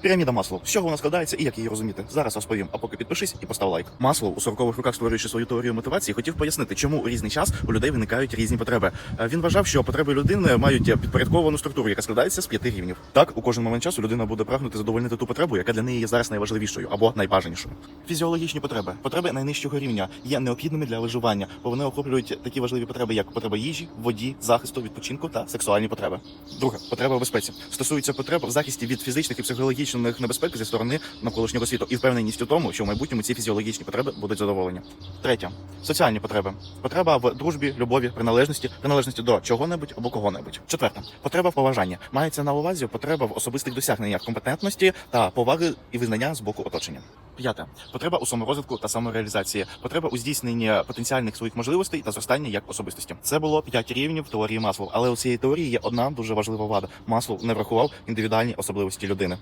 Піраміда Маслоу. З чого вона складається і як її розуміти? Зараз розповім. А поки підпишись і постав лайк. Маслоу у 40-х роках, створюючи свою теорію мотивації, хотів пояснити, чому у різний час у людей виникають різні потреби. Е, Він вважав, що потреби людини мають е, підпорядковану структуру, яка складається з п'яти рівнів. Так, у кожен момент часу людина буде прагнути задовольнити ту потребу, яка для неї є зараз найважливішою або найбажанішою. Фізіологічні потреби, потреби найнижчого рівня є необхідними для виживання, бо вони охоплюють такі важливі потреби, як потреба їжі, воді, захисту, відпочинку та сексуальні потреби. Друге потреба в безпеці стосується потреб в захисті від фізичних і психологічних небезпек зі сторони навколишнього світу і впевненість у тому, що в майбутньому ці фізіологічні потреби будуть задоволені. Третє соціальні потреби. Потреба в дружбі, любові, приналежності, приналежності до чого-небудь або кого-небудь. Четверте потреба в поважанні. Мається на увазі потреба в особистих досягненнях компетентності та поваги і визнання з боку оточення. П'яте потреба у саморозвитку та самореалізації, потреба у здійсненні потенціальних своїх можливостей та зростання як особистості. Це було п'ять рівнів теорії Маслоу, але у цієї теорії є одна дуже важлива вада. Маслоу не врахував індивідуальні особливості людини.